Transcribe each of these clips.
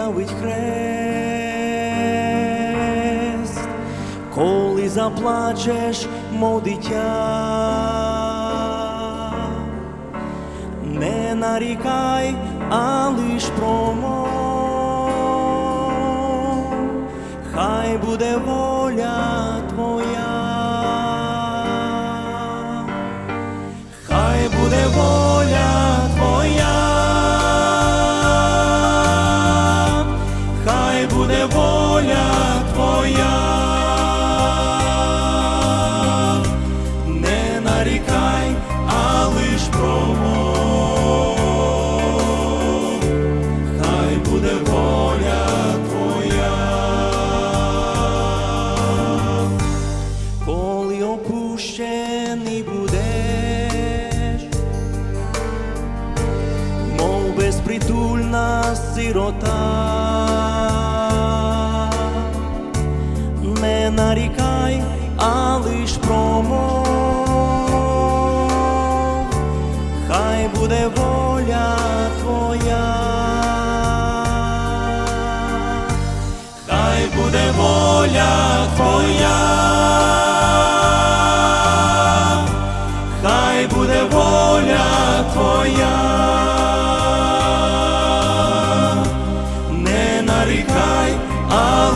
видавить хрест, коли заплачеш, мов дитя, не нарікай, а лиш промов, хай буде воля твоя. Сирота, не нарікай, а лиш промов, хай буде воля твоя, хай буде воля твоя.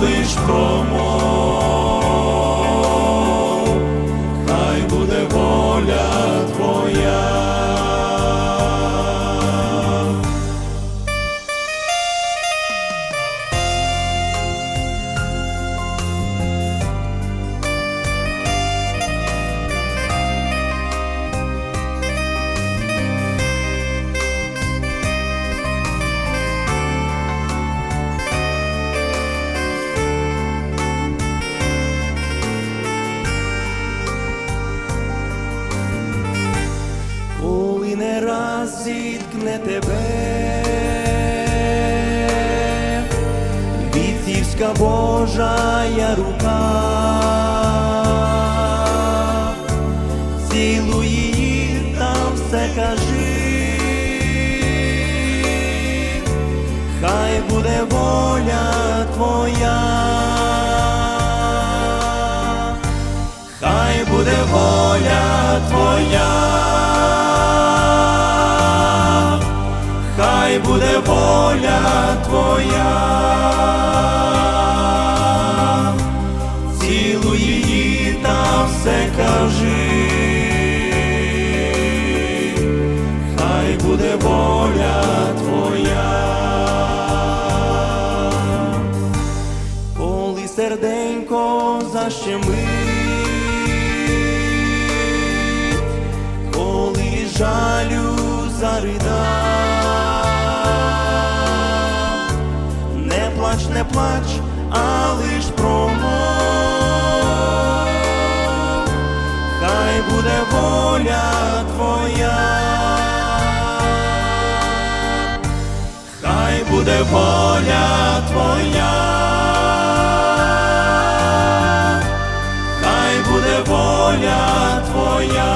А лиш промов, не зіткне тебе, віцівська Божая рука, цілуй її та все кажи, хай буде воля твоя. Хай буде воля твоя, цілуй її та все кажи, хай буде воля твоя. коли серденько защемить, коли жалю зарида, плач, не плач, а лиш промов, хай буде воля твоя. Хай буде воля твоя, хай буде воля твоя,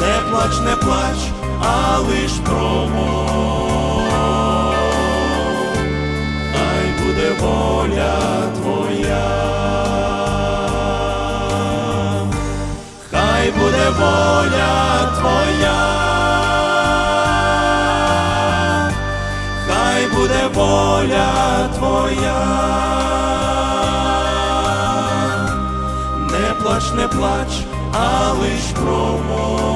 не плач, не плач, а лиш промов, воля твоя, хай буде воля твоя. Хай буде воля твоя, не плач, не плач, а лиш промов,